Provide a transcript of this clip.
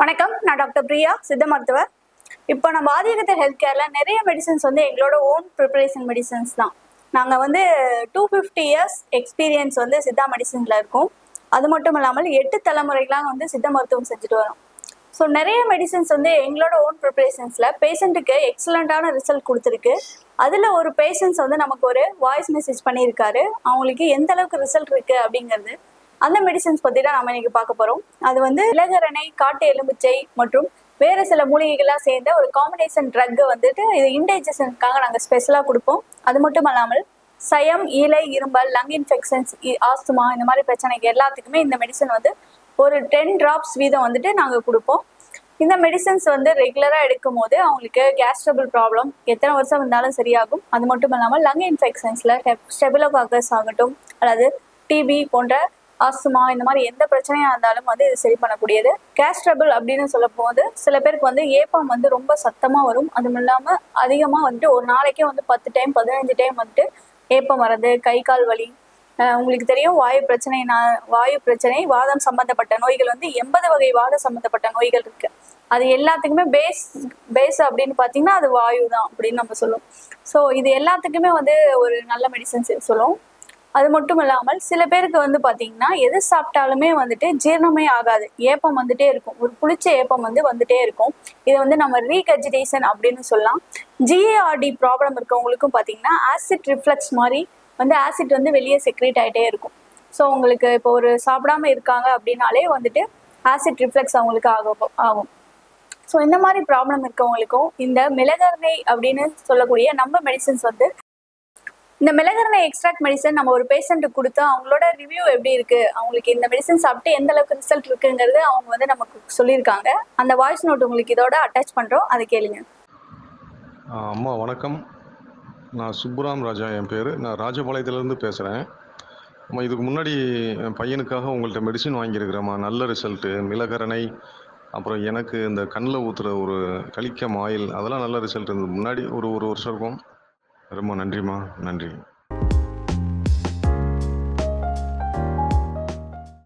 வணக்கம் நான் டாக்டர் பிரியா சித்த மருத்துவர். இப்போ நம்ம ஆதிகத்தை ஹெல்த் கேர்ல நிறைய மெடிசன்ஸ் வந்து எங்களோட ஓன் ப்ரிப்பரேஷன் மெடிசன்ஸ் தான். நாங்கள் வந்து டூ ஃபிஃப்டி இயர்ஸ் எக்ஸ்பீரியன்ஸ் வந்து சித்தா மெடிசனில் இருக்கோம். அது மட்டும் இல்லாமல் எட்டு தலைமுறைகளாக வந்து சித்த மருத்துவம் செஞ்சுட்டு வரோம். ஸோ நிறைய மெடிசன்ஸ் வந்து எங்களோட ஓன் ப்ரிப்பரேஷன்ஸில் பேஷண்ட்டுக்கு எக்ஸலண்ட்டான ரிசல்ட் கொடுத்துருக்கு. அதில் ஒரு பேஷண்ட்ஸ் வந்து நமக்கு ஒரு வாய்ஸ் மெசேஜ் பண்ணியிருக்காரு. அவங்களுக்கு எந்த அளவுக்கு ரிசல்ட் இருக்குது அப்படிங்கிறது அந்த மெடிசன்ஸ் பற்றி தான் நம்ம இன்னைக்கு பார்க்க போகிறோம் அது வந்து இலகரணை காட்டு எலும்புச்சை மற்றும் வேறு சில மூலிகைகளாக சேர்ந்த ஒரு காம்பினேஷன் ட்ரக் வந்துட்டு இது இன்டைஜஷனுக்காக நாங்கள் ஸ்பெஷலாக கொடுப்போம். அது மட்டும் இல்லாமல் சயம் ஈலை இரும்பல் லங் இன்ஃபெக்ஷன்ஸ் ஆஸ்துமா இந்த மாதிரி பிரச்சனைக்கு எல்லாத்துக்குமே இந்த மெடிசன் வந்து ஒரு டென் டிராப்ஸ் வீதம் வந்துட்டு நாங்கள் கொடுப்போம். இந்த மெடிசன்ஸ் வந்து ரெகுலராக எடுக்கும் போது அவங்களுக்கு கேஸ்ட்ரபிள் ப்ராப்ளம் எத்தனை வருஷம் இருந்தாலும் சரியாகும். அது மட்டும் இல்லாமல் லங் இன்ஃபெக்ஷன்ஸில் ஸ்டெபிலோகாக்கஸ் ஆகட்டும் அல்லது டிபி போன்ற ஆஸ்துமா இந்த மாதிரி எந்த பிரச்சனையாக இருந்தாலும் வந்து இது சரி பண்ணக்கூடியது. கேஸ்ட்ரபிள் அப்படின்னு சொல்ல போது சில பேருக்கு வந்து ஏப்பம் வந்து ரொம்ப சத்தமாக வரும். அதுவும் இல்லாமல் அதிகமாக வந்துட்டு ஒரு நாளைக்கே வந்து பத்து டைம் பதினஞ்சு டைம் வந்துட்டு ஏப்பம் வர்றது கை கால் வலி. உங்களுக்கு தெரியும் வாயு பிரச்சனை நான் வாயு பிரச்சனை வாதம் சம்பந்தப்பட்ட நோய்கள் வந்து எண்பது வகை வாதம் சம்பந்தப்பட்ட நோய்கள் இருக்கு. அது எல்லாத்துக்குமே பேஸ் பேஸ் அப்படின்னு பார்த்தீங்கன்னா அது வாயு தான் அப்படின்னு நம்ம சொல்லுவோம். ஸோ இது எல்லாத்துக்குமே வந்து ஒரு நல்ல மெடிசன்ஸ் சொல்லுவோம். அது மட்டும் இல்லாமல் சில பேருக்கு வந்து பார்த்தீங்கன்னா எது சாப்பிட்டாலுமே வந்துட்டு ஜீரணமே ஆகாது. ஏப்பம் வந்துட்டே இருக்கும். ஒரு புளிச்ச ஏப்பம் வந்து வந்துட்டே இருக்கும். இதை வந்து நம்ம ரீகஜிடேஷன் அப்படின்னு சொல்லலாம். ஜிஏஆர்டி ப்ராப்ளம் இருக்கவங்களுக்கும் பார்த்தீங்கன்னா ஆசிட் ரிஃப்ளக்ஸ் மாதிரி வந்து ஆசிட் வந்து வெளியே செக்ரேட் ஆகிட்டே இருக்கும். ஸோ உங்களுக்கு இப்போ ஒரு சாப்பிடாம இருக்காங்க அப்படின்னாலே வந்துட்டு ஆசிட் ரிஃப்ளெக்ஸ் அவங்களுக்கு ஆகும் ஆகும். ஸோ இந்த மாதிரி ப்ராப்ளம் இருக்கவங்களுக்கும் இந்த மிளகரை அப்படின்னு சொல்லக்கூடிய நம்ம மெடிசன்ஸ் வந்து இந்த மிளகரணை எக்ஸ்ட்ராக்ட் மெடிசன் நம்ம ஒரு பேஷண்ட்டுக்கு கொடுத்து அவங்களோட ரிவ்யூ எப்படி இருக்கு? அவங்களுக்கு இந்த மெடிசன் சாப்பிட்டு எந்த அளவுக்கு ரிசல்ட் இருக்குங்கிறது அவங்க வந்து நமக்கு சொல்லியிருக்காங்க. அந்த வாய்ஸ் நோட் உங்களுக்கு இதோட அட்டாச் பண்ணுறோம் அதை கேளுங்க. அம்மா வணக்கம். நான் சுப்புராம் ராஜா என் பேர். நான் ராஜபாளையத்துலேருந்து பேசுகிறேன் அம்மா இதுக்கு முன்னாடி என் பையனுக்காக உங்கள்கிட்ட மெடிசின் வாங்கியிருக்கிறேம்மா. நல்ல ரிசல்ட்டு மிளகரணை அப்புறம் எனக்கு இந்த கண்ணில் ஊற்றுற ஒரு கலிக்கம் ஆயில் அதெல்லாம் நல்ல ரிசல்ட் இருந்தது. முன்னாடி ஒரு ஒரு வருஷம் இருக்கும். ரொம்ப நன்றிம்மா. நன்றி.